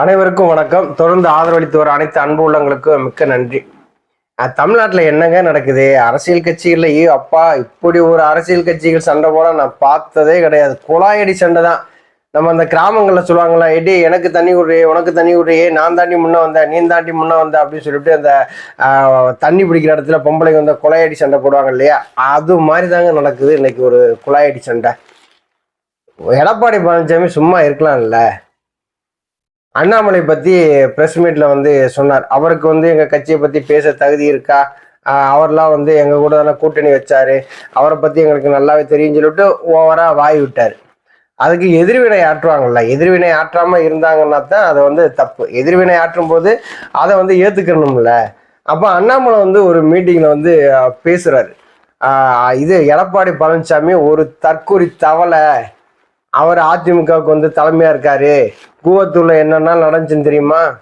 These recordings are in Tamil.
அனைவருக்கும் வணக்கம். தொடர்ந்து ஆதரவளித்து வர அனைத்து அன்பு உள்ளங்களுக்கும் மிக்க நன்றி. தமிழ்நாட்டில் என்னங்க நடக்குது? அரசியல் கட்சிகளில் அப்பா இப்படி ஒரு அரசியல் கட்சிகள் சண்டை போட நான் பார்த்ததே கிடையாது. குழாயடி சண்டை தான். நம்ம அந்த கிராமங்களில் சொல்லுவாங்களா எடி எனக்கு தண்ணி விடுறியே உனக்கு தண்ணி விடுறியே நான் தாண்டி முன்னே வந்தேன் நீ தாண்டி முன்னே வந்த அப்படின்னு சொல்லிட்டு அந்த தண்ணி பிடிக்கிற இடத்துல பொம்பளைக்கு வந்து குழாயடி சண்டை போடுவாங்க இல்லையா? அது மாதிரி தாங்க நடக்குது இன்னைக்கு ஒரு குழாயடி சண்டை. எடப்பாடி பழனிசாமி சும்மா இருக்கலாம்ல. அண்ணாமலை பத்தி பிரஸ் மீட்ல வந்து சொன்னார். அவருக்கு வந்து எங்க கட்சியை பத்தி பேச தகுதி இருக்கா? அவர்லாம் வந்து எங்க கூட தானே கூட்டணி வச்சாரு. அவரை பத்தி எங்களுக்கு நல்லாவே தெரியும் சொல்லிட்டு ஓவரா வாய் விட்டார். அதுக்கு எதிர்வினை ஆற்றுவாங்கல்ல. எதிர்வினை ஆற்றாம இருந்தாங்கன்னா தான் அதை வந்து தப்பு. எதிர்வினை ஆற்றும் போது அதை வந்து ஏத்துக்கணும்ல. அப்ப அண்ணாமலை வந்து ஒரு மீட்டிங்ல வந்து பேசுகிறாரு பேசுறாரு. இது எடப்பாடி பழனிசாமி ஒரு தற்கொலை தவளை. அவர் அதிமுகவுக்கு வந்து தலைமையா இருக்காரு. கூவத்தூர்ல என்னென்னா நடந்துச்சுன்னு தெரியுமா?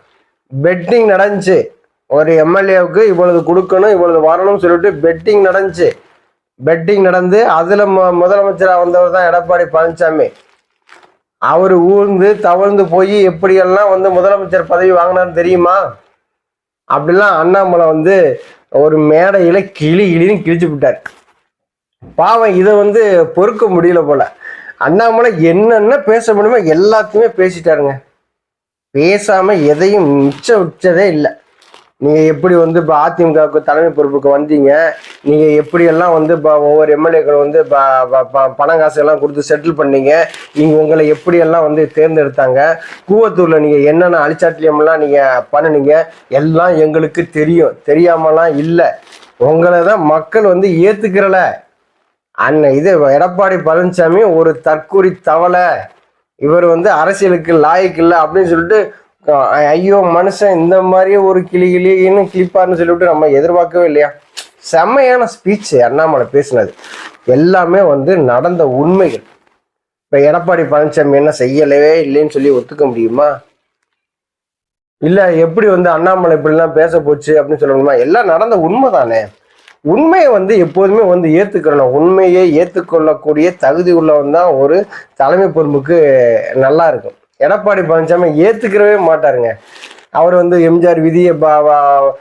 பெட்டிங் நடந்துச்சு. ஒரு எம்எல்ஏவுக்கு இவ்வளவு கொடுக்கணும் இவ்வளவு வரணும்னு சொல்லிட்டு பெட்டிங் நடந்துச்சு. பெட்டிங் நடந்து அதுல மு- முதலமைச்சராக வந்தவர் தான் எடப்பாடி பழனிசாமி அவர் ஊர்ந்து தவழ்ந்து போய் எப்படியெல்லாம் வந்து முதலமைச்சர் பதவி வாங்கினார்னு தெரியுமா? அப்படிலாம் அண்ணாமலை வந்து ஒரு மேடையில கிளி கிளின்னு கிழிச்சு விட்டார். பாவம் இதை வந்து பொறுக்க முடியல போல. அண்ணாமலை என்னென்ன பேச முடியுமோ எல்லாத்தையுமே பேசிட்டாருங்க. பேசாம எதையும் மிச்சம் உச்சதே இல்லை. நீங்க எப்படி வந்து இப்போ அதிமுகவுக்கு தலைமை பொறுப்புக்கு வந்தீங்க? நீங்க எப்படியெல்லாம் வந்து இப்போ ஒவ்வொரு எம்எல்ஏக்கள் வந்து ப- ப- பணம் காசு எல்லாம் கொடுத்து செட்டில் பண்ணீங்க? நீங்க உங்களை எப்படியெல்லாம் வந்து தேர்ந்தெடுத்தாங்க? கூவத்தூர்ல நீங்க என்னென்ன அழிச்சாட்டியம்லாம் நீங்க பண்ணுனீங்க? எல்லாம் எங்களுக்கு தெரியும். தெரியாமலாம் இல்லை. உங்களை தான் மக்கள் வந்து ஏத்துக்கிறல. அண்ணன் இது எடப்பாடி பழனிசாமி ஒரு தற்கூரி தவளை. இவர் வந்து அரசியலுக்கு லாய்க்கு இல்லை அப்படின்னு சொல்லிட்டு ஐயோ மனுஷன் இந்த மாதிரி ஒரு கிளி கிளின்னு கிளிப்பார்னு சொல்லிட்டு நம்ம எதிர்பார்க்கவே இல்லையா? செம்மையான ஸ்பீச் அண்ணாமலை பேசினது. எல்லாமே வந்து நடந்த உண்மைகள். இப்போ எடப்பாடி பழனிசாமி என்ன செய்யலவே இல்லைன்னு சொல்லி ஒத்துக்க முடியுமா? இல்லை எப்படி வந்து அண்ணாமலை இப்படிலாம் பேச போச்சு அப்படின்னு சொல்ல முடியுமா எல்லாம் நடந்த உண்மை தானே உண்மையை வந்து எப்போதுமே வந்து ஏற்றுக்கிறணும் உண்மையை ஏற்றுக்கொள்ளக்கூடிய தகுதி உள்ளவன் தான் ஒரு தலைமை பொறுப்புக்கு நல்லா இருக்கும். எடப்பாடி பழனிசாமி ஏற்றுக்கிறவே மாட்டாருங்க. அவர் வந்து எம்ஜிஆர் விதியை பா- வா-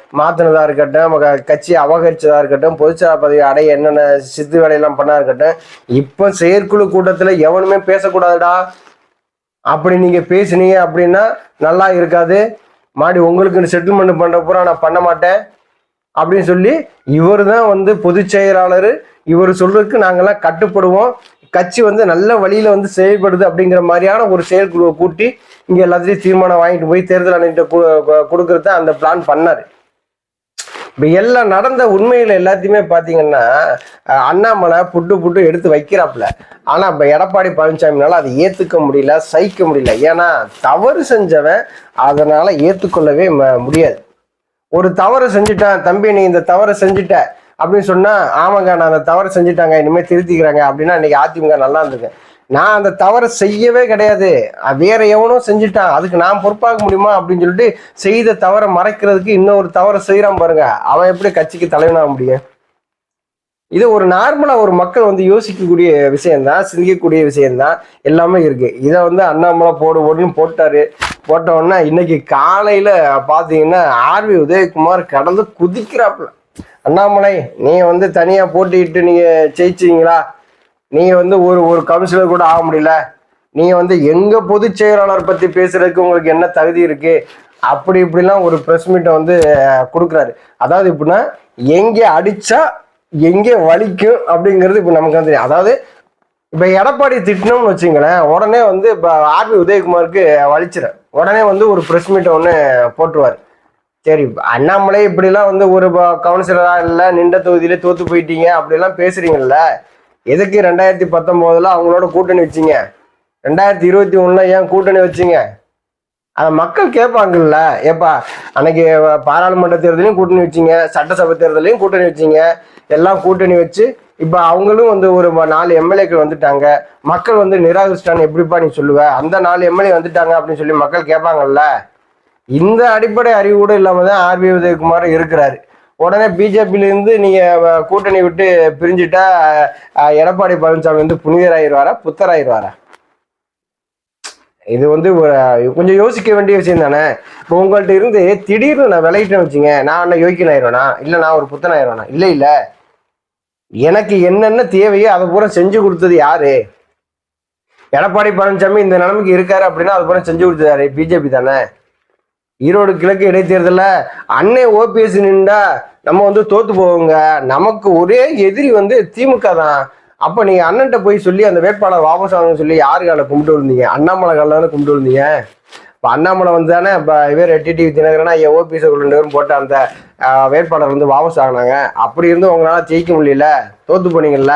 இருக்கட்டும் க- கட்சியை அவகரிச்சதா இருக்கட்டும் பொதுச்செயலாளர் பதவி அடைய என்னென்ன சித்து வேலையெல்லாம் பண்ணா இருக்கட்டும் இப்போ செயற்குழு கூட்டத்தில் எவனுமே பேசக்கூடாதுடா. அப்படி நீங்கள் பேசுனீங்க அப்படின்னா நல்லா இருக்காது. மாடி உங்களுக்கு செட்டில்மெண்ட் பண்ணுற பூரா நான் பண்ண மாட்டேன். அப்படின்னு சொல்லி இவர் தான் வந்து பொதுச் செயலாளர். இவர் சொல்றதுக்கு நாங்கெல்லாம் கட்டுப்படுவோம். கட்சி வந்து நல்ல வழியில வந்து செயல்படுது அப்படிங்கிற மாதிரியான ஒரு செயற்குழுவை கூட்டி இங்க எல்லாத்தையும் தீர்மானம் வாங்கிட்டு போய் தேர்தல் ஆணையிட்ட கொடுக்கறத அந்த பிளான் பண்ணாரு. இப்ப எல்லாம் நடந்த உண்மையில எல்லாத்தையுமே பாத்தீங்கன்னா அண்ணாமலை புட்டு புட்டு எடுத்து வைக்கிறாப்புல. ஆனா இப்ப எடப்பாடி பழனிசாமினால அதை ஏத்துக்க முடியல சகிக்க முடியல. ஏன்னா தவறு செஞ்சவன் அதனால ஏத்துக்கொள்ளவே ம- முடியாது. ஒரு தவறு செஞ்சுட்டேன் தம்பி நீ இந்த தவறை செஞ்சுட்ட அப்படின்னு சொன்னா ஆமாங்க நான் அந்த தவறை செஞ்சுட்டாங்க இனிமேல் திருத்திக்கிறாங்க அப்படின்னா இன்னைக்கு அதிமுக நல்லா இருந்தது. நான் அந்த தவறை செய்யவே கிடையாது. வேற எவனும் செஞ்சுட்டான். அதுக்கு நான் பொறுப்பாக முடியுமா அப்படின்னு சொல்லிட்டு செய்த தவறை மறைக்கிறதுக்கு இன்னொரு தவறை செய்யறான் பாருங்க. அவன் எப்படி கட்சிக்கு தலைவனாக முடியும்? இது ஒரு நார்மலா ஒரு மக்கள் வந்து யோசிக்கக்கூடிய விஷயம்தான் சிந்திக்கக்கூடிய விஷயம்தான் எல்லாமே இருக்கு. இதை வந்து அண்ணாமலை போடு போடுன்னு போட்டாரு. போட்ட இன்னைக்கு காலையில பாத்தீங்கன்னா ஆர்வி உதயகுமார் கடந்து குதிக்கிறாப்புல. அண்ணாமலை நீ வந்து தனியா போட்டிட்டு நீங்க ஜெயிச்சீங்களா? நீ வந்து ஒரு ஒரு கவுன்சிலர் கூட ஆக முடியல. நீ வந்து எங்க பொதுச் செயலாளர் பத்தி பேசுறதுக்கு உங்களுக்கு என்ன தகுதி இருக்கு? அப்படி இப்படிலாம் ஒரு ப்ரெஸ் மீட்டை வந்து கொடுக்குறாரு. அதாவது எப்படின்னா எங்கே அடிச்சா எங்கே வலிக்கும் அப்படிங்கிறது இப்போ நமக்கு வந்து தெரியும். அதாவது இப்போ எடப்பாடி திட்டினோம்னு வச்சுங்களேன் உடனே வந்து இப்போ ஆர்பி உதயகுமாருக்கு வலிச்சிடும் உடனே வந்து ஒரு ப்ரெஸ் மீட்டை ஒன்று போட்டுருவார். சரி அண்ணாமலை இப்படிலாம் வந்து ஒரு கவுன்சிலராக இல்லை நின்ற தொகுதியிலே தோற்று போயிட்டீங்க அப்படிலாம் பேசுறீங்கல்ல. எதுக்கு ரெண்டாயிரத்தி பத்தொம்போதில் அவங்களோட கூட்டணி வச்சிங்க? ரெண்டாயிரத்தி இருபத்தி ஒன்றில் ஏன் கூட்டணி வச்சிங்க? அத மக்கள் கேட்பாங்கல்ல ஏப்பா அன்னைக்கு பாராளுமன்ற தேர்தலையும் கூட்டணி வச்சீங்க சட்டசபை தேர்தலையும் கூட்டணி வச்சீங்க எல்லாம் கூட்டணி வச்சு இப்ப அவங்களும் வந்து ஒரு நாலு எம்எல்ஏக்கள் வந்துட்டாங்க. மக்கள் வந்து நிராகரிச்சிட்டான்னு எப்படிப்பா நீ சொல்லுவ? அந்த நாலு எம்எல்ஏ வந்துட்டாங்க அப்படின்னு சொல்லி மக்கள் கேட்பாங்கல்ல இந்த அடிப்படை அறிவு கூட இல்லாம தான் ஆர்பி உதயகுமார் இருக்கிறாரு. உடனே பிஜேபியில இருந்து நீங்க கூட்டணி விட்டு பிரிஞ்சுட்டா எடப்பாடி பழனிசாமி வந்து புனிதராயிருவாரா புத்தராயிருவாரா? இது வந்து கொஞ்சம் யோசிக்க வேண்டிய விஷயம் தானே? இப்போ உங்கள்கிட்ட இருந்து திடீர்னு நான் விளையிட்டேன்னு வச்சுங்க நான் என்ன யோக்கியன் ஆயிடுவேனா இல்லை நான் ஒரு புத்தன் ஆயிடுவேனா இல்லை இல்லை. எனக்கு என்னென்ன தேவையோ அதை பூரா செஞ்சு கொடுத்தது யாரு? எடப்பாடி பழனிசாமி இந்த நிலைமைக்கு இருக்காரு அப்படின்னா அது பூரா செஞ்சு கொடுத்தது யாரு? பிஜேபி தானே. ஈரோடு கிழக்கு இடைத்தேர்தலில் அன்னை ஓபிஎஸ் நின்றா நம்ம வந்து தோத்து போவோங்க. நமக்கு ஒரே எதிரி வந்து திமுக தான். அப்போ நீங்கள் அண்ணன்ட்ட போய் சொல்லி அந்த வேட்பாளர் வாபஸ் வாங்க சொல்லி யாரு காலை கும்பிட்டு விழுந்தீங்க அண்ணாமலை காலில் தானே கும்பிட்டு விழுந்தீங்க இப்போ அண்ணாமலை வந்து தானே இப்போ இவர் டிடிவி தினகரனா ஐயா ஓபிஎஸ் ரெண்டு பேரும் போட்டு அந்த வேட்பாளர் வந்து வாபஸ் ஆகினாங்க அப்படி இருந்து உங்களால் ஜெயிக்க முடியல தோத்து போனீங்கல்ல?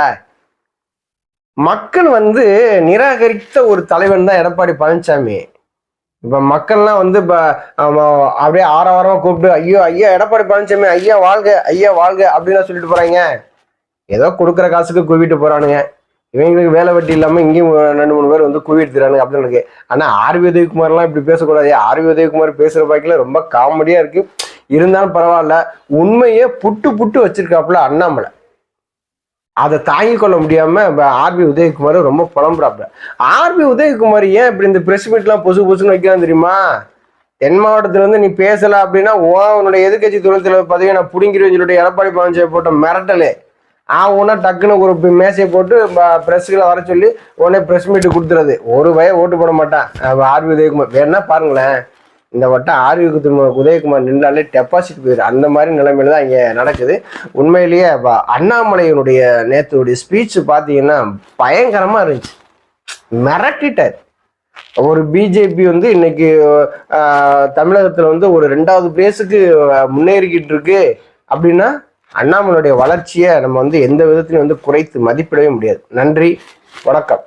மக்கள் வந்து நிராகரித்த ஒரு தலைவன் தான் எடப்பாடி பழனிசாமி இப்போ மக்கள்லாம் வந்து இப்போ அப்படியே ஆரவாரமாக கூப்பிட்டு ஐயோ ஐயா எடப்பாடி பழனிசாமி ஐயா வாழ்க ஐயா வாழ்க அப்படின்லாம் சொல்லிட்டு போகிறாங்க ஏதோ கொடுக்குற காசுக்கு குவிட்டு போறானுங்க. இவங்களுக்கு வேலை வெட்டி இல்லாமல் இங்கேயும் ரெண்டு மூணு பேர் வந்து குவிட்டு தரானுங்க அப்படின்னு இருக்கு. ஆனால் ஆர்வி உதயகுமார்லாம் இப்படி பேசக்கூடாது. ஆர்வி உதயகுமார் பேசுற பாக்கில ரொம்ப காமெடியாக இருக்கு. இருந்தாலும் பரவாயில்ல உண்மையே புட்டு புட்டு வச்சிருக்காப்புல அண்ணாமலை. அதை தாங்கிக் கொள்ள முடியாம ஆர்பி உதயகுமார் ரொம்ப புலம்புறாப்புல. ஆர்பி உதயகுமார் ஏன் இப்படி இந்த பிரஸ் மீட்லாம் பொசு பொசுன்னு வைக்கிறான் தெரியுமா? தென் மாவட்டத்திலேருந்து நீ பேசல அப்படின்னா ஓ உன்னுடைய எதிர்க்கட்சி துணைத் தலைவர் பதவியை நான் புடிங்கிறேன்னு சொல்லிட்டு எடப்பாடி பழனிசாமி போட்ட மிரட்டலே. ஆ உடனே டக்குன்னு ஒரு மேசையை போட்டு பிரஸ்களை வர சொல்லி உடனே ப்ரெஸ் மீட்டு கொடுத்துறது. ஒரு வய ஓட்டு போட மாட்டான். ஆர்வி உதயகுமார். வேணா பாருங்களேன். இந்த வட்டம் ஆர்வி உதயகுமார் நின்றாலே டெபாசிட் போயிரு. அந்த மாதிரி நிலைமையில தான் இங்கே நடக்குது. உண்மையிலேயே அண்ணாமலையினுடைய நேற்றுடைய ஸ்பீச் பார்த்தீங்கன்னா பயங்கரமாக இருந்துச்சு. மிரட்டிட்டார். ஒரு பிஜேபி வந்து இன்னைக்கு தமிழகத்தில் வந்து ஒரு ரெண்டாவது பிளேஸுக்கு முன்னேறிக்கிட்டு இருக்கு. அப்படின்னா அண்ணாமலையுடைய வளர்ச்சியை நம்ம வந்து எந்த விதத்திலையும் வந்து குறைத்து மதிப்பிடவே முடியாது. நன்றி வணக்கம்.